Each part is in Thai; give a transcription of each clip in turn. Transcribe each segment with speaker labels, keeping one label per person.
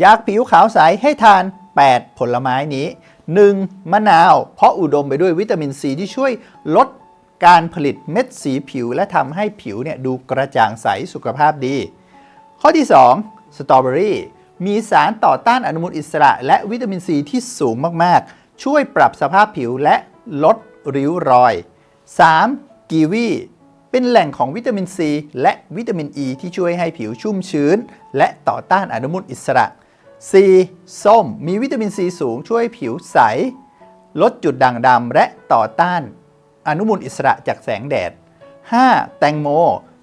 Speaker 1: อยากผิวขาวใสให้ทาน 8 ผลไม้นี้ 1. มะนาว เพราะอุดมไปด้วยวิตามินซีที่ช่วยลดการผลิตเม็ดสีผิว และทำให้ผิวเนี่ยดูกระจ่างใสสุขภาพดี ข้อที่ 2 สตรอเบอรี่มีสารต่อต้านอนุมูลอิสระ และวิตามินซีที่สูงมากๆ ช่วยปรับสภาพผิวและลดริ้วรอย 3. กีวีเป็นแหล่งของวิตามินซีและวิตามินอ e ีที่ช่วยให้ผิวชุ่มชื้น และต่อต้านอนุมูลอิสระ 4. ส้ม มีวิตามินซีสูงช่วยผิวใส ลดจุดด่างดำและต่อต้าน อนุมูลอิสระจากแสงแดด 5. แตงโม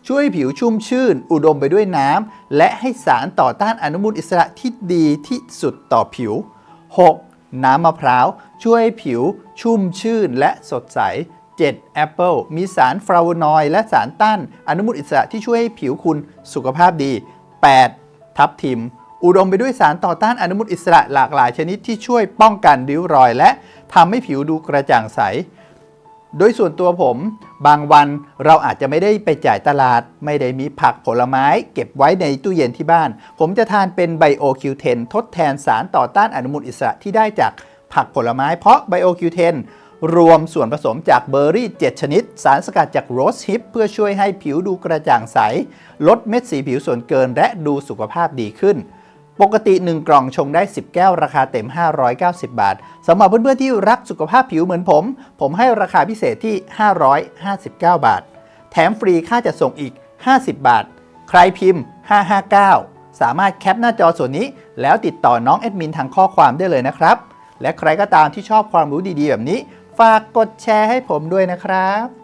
Speaker 1: ช่วยผิวชุ่มชื่น อุดมไปด้วยน้ำ และให้สารต่อต้านอนุมูลอิสระที่ดีที่สุดต่อผิว 6. น้ำมะพร้าว ช่วยผิวชุ่มชื่นและสดใส 7. แอปเปิลมีสารฟลาโวนอยด์และสารต้านอนุมูลอิสระที่ช่วยให้ผิวคุณสุขภาพดี 8. ทับทิม อุดมไปด้วยสารต่อต้านอนุมูลอิสระหลากหลายชนิดที่ช่วยป้องกันริ้วรอย และทำให้ผิวดูกระจ่างใส โดยส่วนตัวผมบางวันเราอาจจะไม่ได้ไปจ่ายตลาด ไม่ได้มีผักผลไม้ เก็บไว้ในตู้เย็นที่บ้าน ผมจะทานเป็นไบโอคิวเทนทดแทนสารต่อต้านอนุมูลอิสระที่ได้จากผักผลไม้เพราะไบโอคิวเทนรวมส่วนผสมจากเบอร์รี่ 7 ชนิด สารสกัดจากโรสฮิปเพื่อช่วยให้ผิวดูกระจ่างใส ลดเม็ดสีผิวส่วนเกินและดูสุขภาพดีขึ้น ปกติ 1 กล่องชงได้ 10 แก้วราคาเต็ม 590 บาทสำหรับเพื่อนๆที่รักสุขภาพผิวเหมือนผม ผมให้ราคาพิเศษที่ 559 บาท แถมฟรีค่าจัดส่งอีก 50 บาท ใครพิมพ์ 559 สามารถแคปหน้าจอส่วนนี้ แล้วติดต่อน้องแอดมินทางข้อความได้เลยนะครับ และใครก็ตามที่ชอบความรู้ดีๆ แบบนี้ ฝากกดแชร์ให้ผมด้วยนะครับ